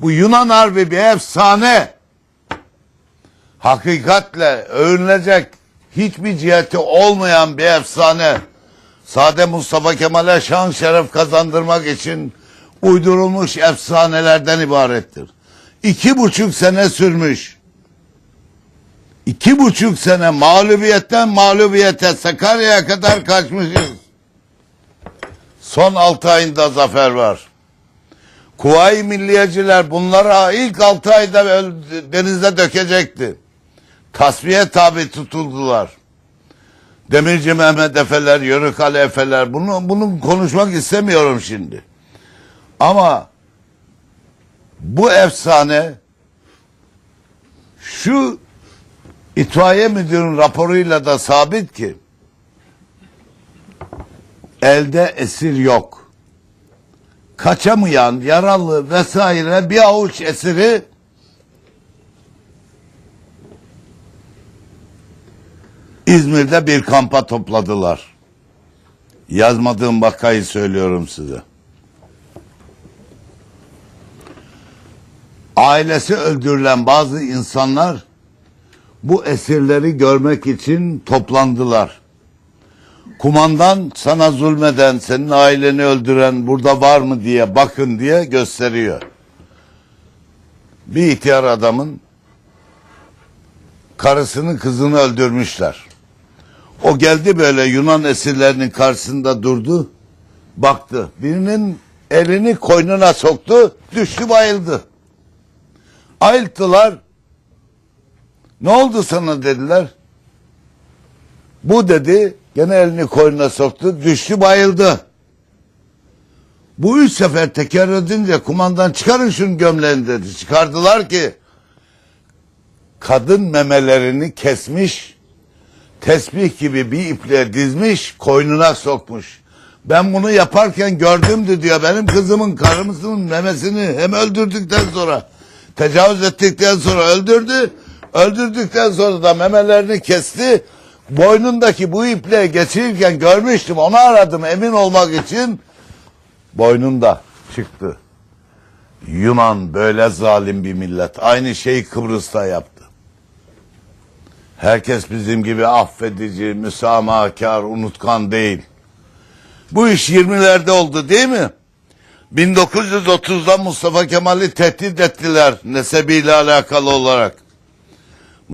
Bu Yunan Harbi bir efsane. Hakikatle övünülecek hiçbir ciheti olmayan bir efsane. Sade Mustafa Kemal'e şan şeref kazandırmak için uydurulmuş efsanelerden ibarettir. İki buçuk sene sürmüş. İki buçuk sene mağlubiyetten mağlubiyete Sakarya'ya kadar kaçmışız. Son altı ayında zafer var. Kuvayi milliyeciler bunlara ilk altı ayda denize dökecekti. Tasfiye tabi tutuldular. Demirci Mehmet Efeler, Yörük Ali Efeler bunu, bunu konuşmak istemiyorum şimdi. Ama bu efsane şu itfaiye müdürün raporuyla da sabit ki elde esir yok. Kaçamayan, yaralı vesaire bir avuç esiri İzmir'de bir kampa topladılar. Yazmadığım vakayı söylüyorum size. Ailesi öldürülen bazı insanlar bu esirleri görmek için toplandılar. Kumandan sana zulmeden, senin aileni öldüren burada var mı diye bakın diye gösteriyor. Bir ihtiyar adamın karısını kızını öldürmüşler. O geldi böyle Yunan esirlerinin karşısında durdu. Baktı. Birinin elini koynuna soktu. Düştü bayıldı. Ayılttılar. Ne oldu sana dediler. Bu dedi gene elini koynuna soktu. Düştü bayıldı. Bu üç sefer tekrar edince kumandan çıkarın şunu gömleğini dedi. Çıkardılar ki kadın memelerini kesmiş tesbih gibi bir iple dizmiş koynuna sokmuş. Ben bunu yaparken gördümdü diyor. Benim kızımın karımızın memesini hem öldürdükten sonra tecavüz ettikten sonra öldürdü. Öldürdükten sonra da memelerini kesti. Boynundaki bu iple geçirirken görmüştüm. Onu aradım emin olmak için. Boynunda çıktı. Yunan böyle zalim bir millet. Aynı şeyi Kıbrıs'ta yaptı. Herkes bizim gibi affedici, müsamahakar, unutkan değil. Bu iş 20'lerde oldu değil mi? 1930'da Mustafa Kemal'i tehdit ettiler nesebiyle alakalı olarak.